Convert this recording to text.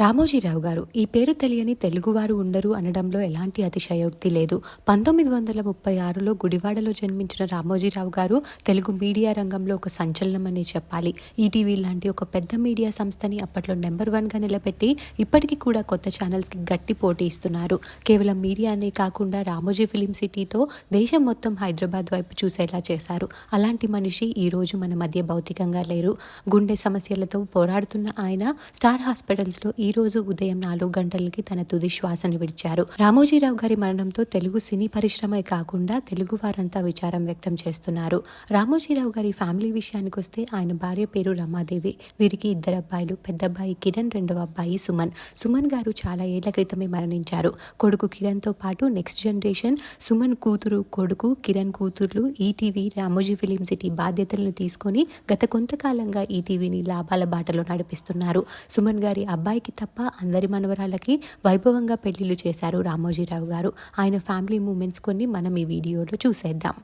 రామోజీరావు గారు ఈ పేరు తెలియని తెలుగువారు ఉండరు అనడంలో ఎలాంటి అతిశయోక్తి లేదు. పంతొమ్మిది వందల ముప్పై ఆరులో గుడివాడలో జన్మించిన రామోజీరావు గారు తెలుగు మీడియా రంగంలో ఒక సంచలనం అని చెప్పాలి. ఈటీవీ లాంటి ఒక పెద్ద మీడియా సంస్థని అప్పట్లో నెంబర్ వన్గా నిలబెట్టి ఇప్పటికీ కూడా కొత్త ఛానల్స్కి గట్టి పోటీ ఇస్తున్నారు. కేవలం మీడియానే కాకుండా రామోజీ ఫిలిం సిటీతో దేశం మొత్తం హైదరాబాద్ వైపు చూసేలా చేశారు. అలాంటి మనిషి ఈ రోజు మన మధ్య భౌతికంగా లేరు. గుండె సమస్యలతో పోరాడుతున్న ఆయన స్టార్ హాస్పిటల్స్లో ఈ ఈ రోజు ఉదయం నాలుగు గంటలకి తన తుది శ్వాసను విడిచారు. రామోజీరావు గారి మరణంతో తెలుగు సినీ పరిశ్రమే కాకుండా తెలుగు వారంతా విచారం వ్యక్తం చేస్తున్నారు. రామోజీరావు గారి ఫ్యామిలీ విషయానికి వస్తే ఆయన భార్య పేరు రమాదేవి. వీరికి ఇద్దరు అబ్బాయిలు పెద్దబ్బాయి కిరణ్ రెండవ అబ్బాయి సుమన్. సుమన్ గారు చాలా ఏళ్ళ క్రితమే మరణించారు. కొడుకు కిరణ్తో పాటు నెక్స్ట్ జనరేషన్ సుమన్ కూతురు కొడుకు కిరణ్ కూతుర్లు ఈటీవీ రామోజీ ఫిలిం సిటీ బాధ్యతలను తీసుకొని గత కొంతకాలంగా ఈటీవీని లాభాల బాటలో నడిపిస్తున్నారు. సుమన్ గారి అబ్బాయికి తప్ప అందరి మనవరాలకి వైభవంగా పెళ్ళిళ్ళు చేశారు రామోజీరావు గారు. ఆయన ఫ్యామిలీ మూమెంట్స్ కొన్ని మనం ఈ వీడియోలో చూసేద్దాం.